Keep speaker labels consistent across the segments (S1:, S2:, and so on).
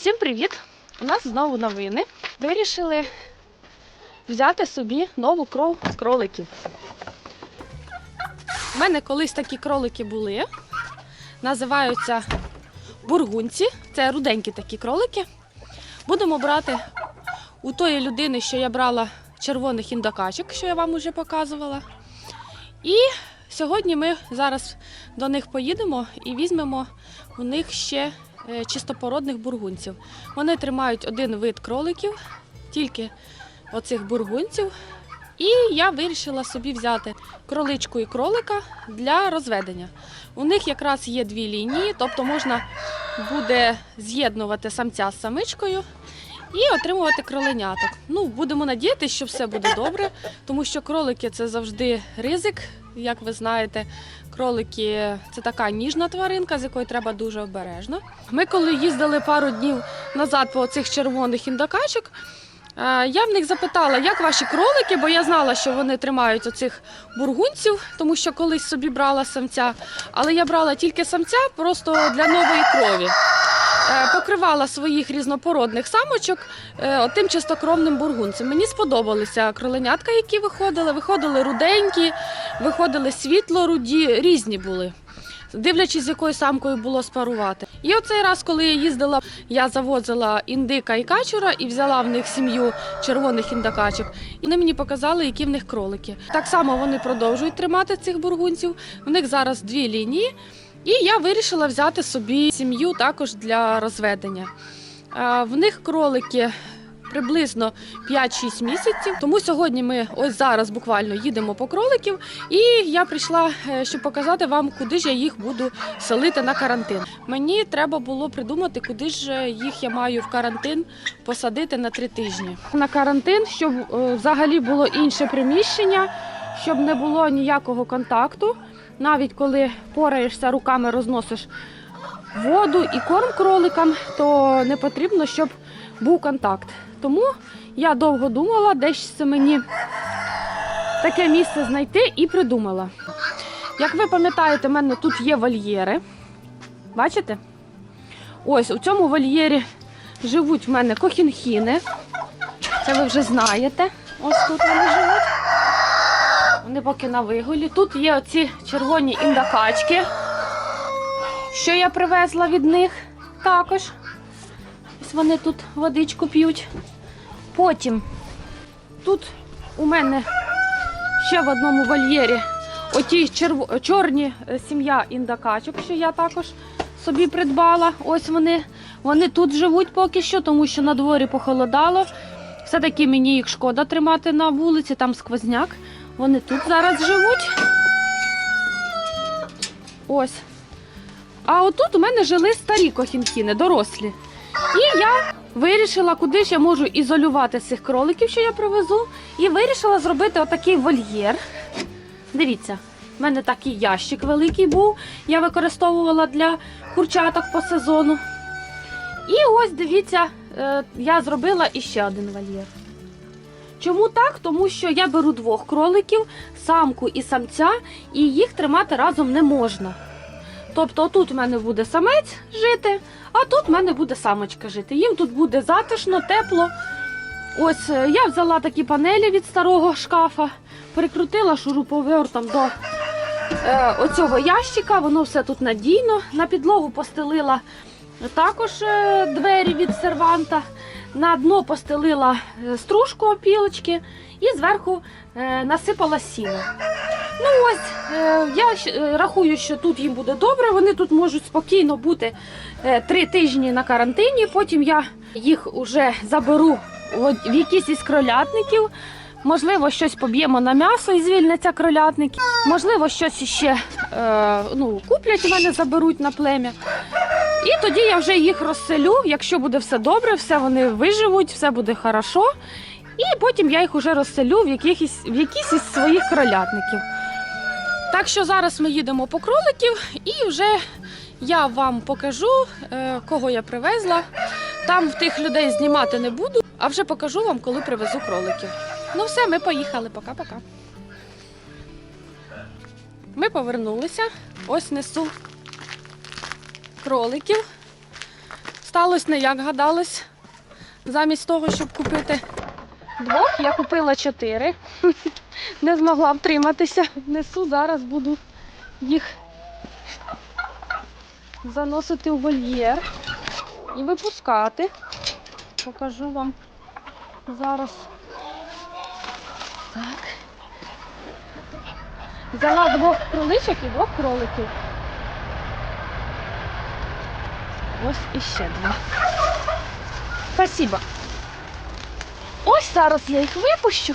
S1: Всім привіт! У нас знову новини. Вирішили взяти собі нову кров з кроликів. У мене колись такі кролики були. Називаються бургунці. Це руденькі такі кролики. Будемо брати у тої людини, що я брала червоних індокачок, що я вам вже показувала. І сьогодні ми зараз до них поїдемо і візьмемо у них ще чистопородних бургунців. Вони тримають один вид кроликів, тільки оцих бургунців. І я вирішила собі взяти кроличку і кролика для розведення. У них якраз є дві лінії, тобто можна буде з'єднувати самця з самичкою і отримувати кроленяток. Ну, будемо надіятися, що все буде добре, тому що кролики це завжди ризик, як ви знаєте. Кролики це така ніжна тваринка, з якою треба дуже обережно. Ми, коли їздили пару днів назад по цих червоних індокачок, е, я в них запитала, як ваші кролики, бо я знала, що вони тримають оцих бургунців, тому що колись собі брала самця, але я брала тільки самця просто для нової крові. Е, Покривала своїх різнопородних самочок е, отим чистокровним бургунцем. Мені сподобалися кроленятка, які виходили. Виходили руденькі, виходили світло-руді, різні були. Дивлячись, з якою самкою було спарувати. І оцей раз, коли я їздила, я завозила індика і качура і взяла в них сім'ю червоних індокачок. І вони мені показали, які в них кролики. Так само вони продовжують тримати цих бургунців. У них зараз дві лінії. І я вирішила взяти собі сім'ю також для розведення. В них кролики приблизно 5-6 місяців. Тому сьогодні ми ось зараз буквально їдемо по кроликів. І я прийшла, е, щоб показати вам, куди ж я їх буду селити на карантин. Мені треба було придумати, куди ж їх я маю в карантин посадити на три тижні. На карантин, щоб е, взагалі було інше приміщення, щоб не було ніякого контакту. Навіть коли пораєшся руками, розносиш воду і корм кроликам, то не потрібно, щоб був контакт. Тому я довго думала, десь це мені таке місце знайти і придумала. Як ви пам'ятаєте, в мене тут є вольєри. Бачите? Ось у цьому вольєрі живуть в мене кохінхіни. Це ви вже знаєте. Ось тут вони живуть. Вони поки на вигулі. Тут є оці червоні індакачки, що я привезла від них також. Ось вони тут водичку п'ють. Потім тут у мене ще в одному вольєрі оті черв... чорні е, сім'я індакачок, що я також собі придбала. Ось вони. Вони тут живуть поки що, тому що на дворі похолодало. Все-таки мені їх шкода тримати на вулиці, там сквозняк. Вони тут зараз живуть. Ось. А отут у мене жили старі кохінкіни, дорослі. І я вирішила, куди ж я можу ізолювати цих кроликів, що я привезу. І вирішила зробити отакий вольєр. Дивіться, в мене такий ящик великий був. Я використовувала для курчаток по сезону. І ось дивіться, е, я зробила іще один вольєр. Чому так? Тому що я беру двох кроликів, самку і самця, і їх тримати разом не можна. Тобто тут в мене буде самець жити, а тут в мене буде самочка жити. Їм тут буде затишно, тепло. Ось е, я взяла такі панелі від старого шкафа, прикрутила шуруповертом до е, оцього ящика, воно все тут надійно. На підлогу постелила також е, двері від серванта. На дно постелила е, стружку опілочки і зверху насипала сіно. Ну ось, е, я е, рахую, що тут їм буде добре. Вони тут можуть спокійно бути е, три тижні на карантині. Потім я їх уже заберу в якісь із кролятників. Можливо, щось поб'ємо на м'ясо і звільняться кролятники. Можливо, щось іще е, ну, куплять, в мене заберуть на плем'я. І тоді я вже їх розселю. Якщо буде все добре, все вони виживуть, все буде хорошо. І потім я їх уже розселю в якихось, в якісь із своїх кролятників. Так що зараз ми їдемо по кроликів і вже я вам покажу, е, кого я привезла. Там в тих людей знімати не буду, а вже покажу вам, коли привезу кроликів. Ну все, ми поїхали. Пока-пока. Ми повернулися. Ось несу кроликів Сталося не як гадалось. Замість того, щоб купити двох, я купила чотири. Не змогла втриматися. Несу зараз буду їх заносити у вольєр і випускати. Покажу вам зараз. Так. Взяла двох кроличок і двох кроликів. Ось іще два. Спасибо. Ось зараз я їх випущу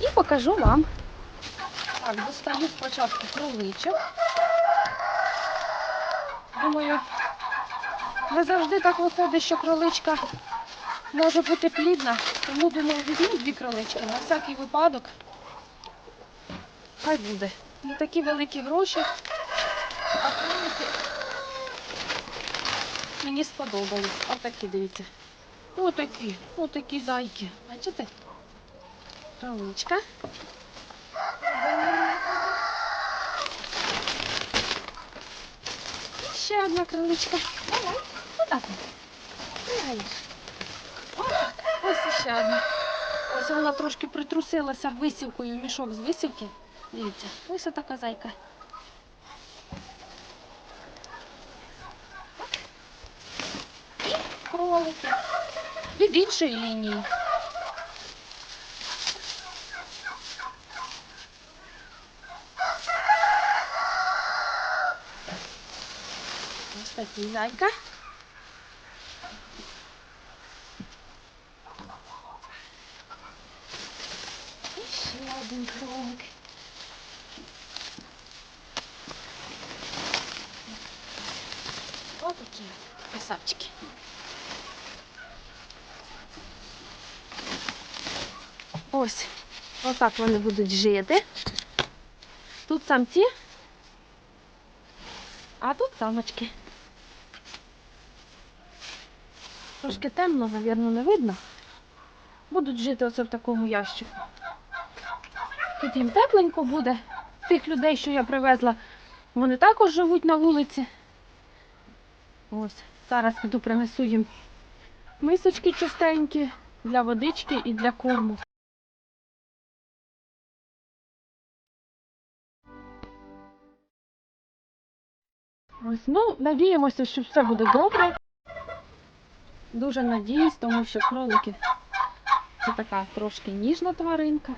S1: і покажу вам. Так, достаю спочатку кроличок. Думаю, не завжди так виходить, що кроличка може бути плідна. Тому думаю, візьму дві кролички на всякий випадок. Хай буде. Не такі великі гроші. А кролики мені сподобались. Отакі, дивіться. Отакі, отакі зайки. Бачите? Кроличка. І ще одна кроличка. Давай. Отак. Ось ще одна. Ось вона трошки притрусилася висівкою, мішок з висівки. Дивіться, ось така зайка. Кролики. Від іншої лінії. Ось такий зайка. І ще один кролик. Ось такі красавчики. Ось, отак вони будуть жити. Тут самці, а тут самочки. Трошки темно, мабуть, не видно. Будуть жити оце в такому ящику. Тут їм тепленько буде. Тих людей, що я привезла, вони також живуть на вулиці. Ось, зараз піду принесу їм мисочки чистенькі для водички і для корму. Ось, ну, надіємося, що все буде добре. Дуже надіюсь, тому що кролики це така трошки ніжна тваринка.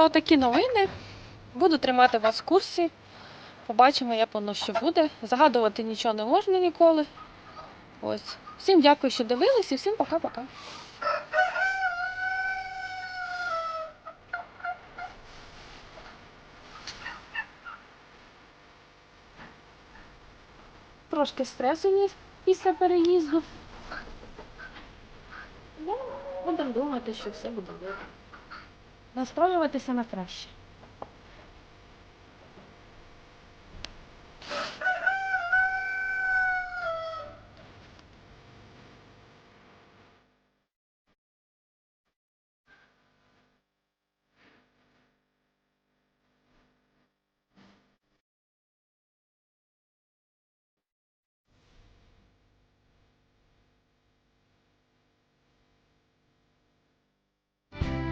S1: Отакі новини. Буду тримати вас в курсі. Побачимо, як воно що буде. Загадувати нічого не можна ніколи. Ось. Всім дякую, що дивились, і всім пока-пока. Трошки стресу є після переїзду. Ну, будемо думати, що все буде добре. Настроюватися на краще.